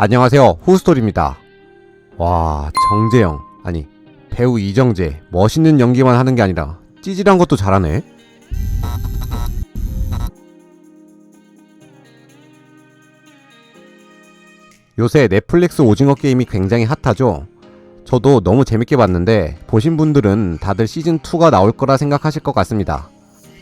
안녕하세요. 후스토리입니다. 와, 정재영. 아니, 배우 이정재. 멋있는 연기만 하는 게 아니라 찌질한 것도 잘하네. 요새 넷플릭스 오징어 게임이 굉장히 핫하죠? 저도 너무 재밌게 봤는데 보신 분들은 다들 시즌2가 나올 거라 생각하실 것 같습니다.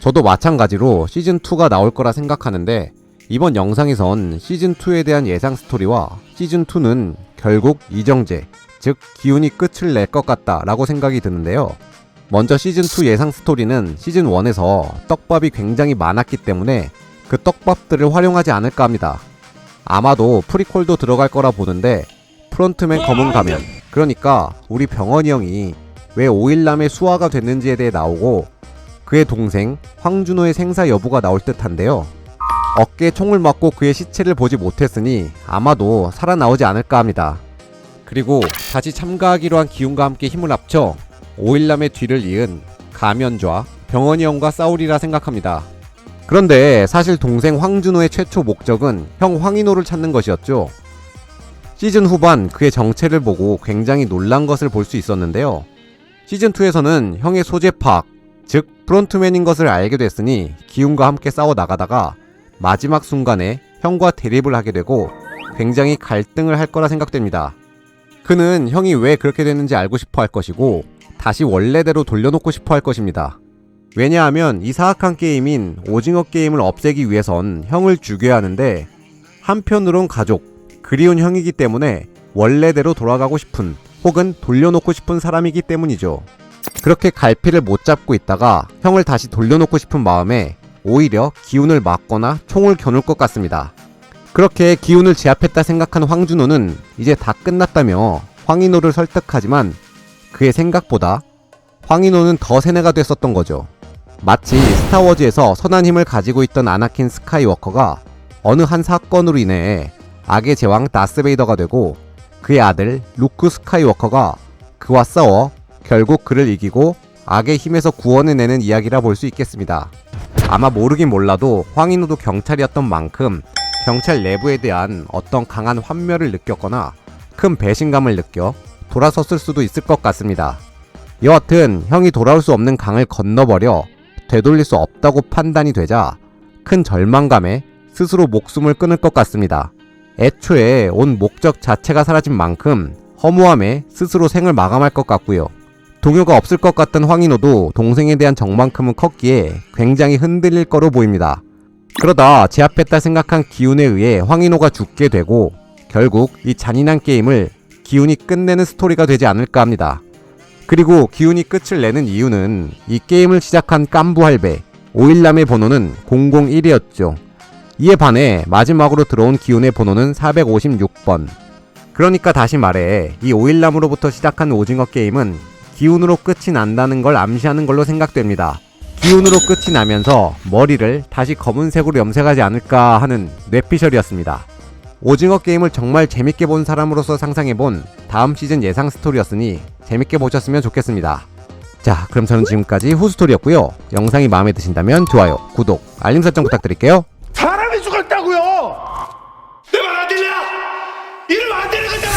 저도 마찬가지로 시즌2가 나올 거라 생각하는데 이번 영상에선 시즌2에 대한 예상 스토리와 시즌2는 결국 이정재, 즉 기훈이 끝을 낼 것 같다 라고 생각이 드는데요. 먼저 시즌2 예상 스토리는 시즌1에서 떡밥이 굉장히 많았기 때문에 그 떡밥들을 활용하지 않을까 합니다. 아마도 프리콜도 들어갈 거라 보는데 프론트맨 검은 가면 그러니까 우리 병원이 형이 왜 오일남의 수화가 됐는지에 대해 나오고 그의 동생 황준호의 생사 여부가 나올 듯한데요. 어깨에 총을 맞고 그의 시체를 보지 못했으니 아마도 살아나오지 않을까 합니다. 그리고 다시 참가하기로 한 기운과 함께 힘을 합쳐 오일남의 뒤를 이은 가면좌 병원이 형과 싸우리라 생각합니다. 그런데 사실 동생 황준호의 최초 목적은 형 황인호를 찾는 것이었죠. 시즌 후반 그의 정체를 보고 굉장히 놀란 것을 볼 수 있었는데요. 시즌2에서는 형의 소재 파악, 즉 프론트맨인 것을 알게 됐으니 기훈과 함께 싸워 나가다가 마지막 순간에 형과 대립을 하게 되고 굉장히 갈등을 할 거라 생각됩니다. 그는 형이 왜 그렇게 됐는지 알고 싶어 할 것이고 다시 원래대로 돌려놓고 싶어 할 것입니다. 왜냐하면 이 사악한 게임인 오징어 게임을 없애기 위해선 형을 죽여야 하는데 한편으론 가족, 그리운 형이기 때문에 원래대로 돌아가고 싶은 혹은 돌려놓고 싶은 사람이기 때문이죠. 그렇게 갈피를 못 잡고 있다가 형을 다시 돌려놓고 싶은 마음에 오히려 기운을 막거나 총을 겨눌 것 같습니다. 그렇게 기운을 제압했다 생각한 황준호는 이제 다 끝났다며 황인호를 설득하지만 그의 생각보다 황인호는 더 세뇌가 됐었던 거죠. 마치 스타워즈에서 선한 힘을 가지고 있던 아나킨 스카이워커가 어느 한 사건으로 인해 악의 제왕 다스베이더가 되고 그의 아들 루크 스카이워커가 그와 싸워 결국 그를 이기고 악의 힘에서 구원을 내는 이야기라 볼 수 있겠습니다. 아마 모르긴 몰라도 황인호도 경찰이었던 만큼 경찰 내부에 대한 어떤 강한 환멸을 느꼈거나 큰 배신감을 느껴 돌아섰을 수도 있을 것 같습니다. 여하튼 형이 돌아올 수 없는 강을 건너버려 되돌릴 수 없다고 판단이 되자 큰 절망감에 스스로 목숨을 끊을 것 같습니다. 애초에 온 목적 자체가 사라진 만큼 허무함에 스스로 생을 마감할 것 같고요. 동요가 없을 것 같던 황인호도 동생에 대한 정만큼은 컸기에 굉장히 흔들릴 거로 보입니다. 그러다 제압했다 생각한 기운에 의해 황인호가 죽게 되고 결국 이 잔인한 게임을 기운이 끝내는 스토리가 되지 않을까 합니다. 그리고 기운이 끝을 내는 이유는 이 게임을 시작한 깐부 할배 오일남의 번호는 001이었죠. 이에 반해 마지막으로 들어온 기운의 번호는 456번. 그러니까 다시 말해 이 오일남으로부터 시작한 오징어 게임은 기운으로 끝이 난다는 걸 암시하는 걸로 생각됩니다. 기운으로 끝이 나면서 머리를 다시 검은색으로 염색하지 않을까 하는 뇌피셜이었습니다. 오징어 게임을 정말 재밌게 본 사람으로서 상상해본 다음 시즌 예상 스토리였으니 재밌게 보셨으면 좋겠습니다. 자, 그럼 저는 지금까지 후스토리였고요. 영상이 마음에 드신다면 좋아요, 구독, 알림 설정 부탁드릴게요. 사람이 죽었다고요. 내 말 안 들려? 이러면 안 되는 거잖아!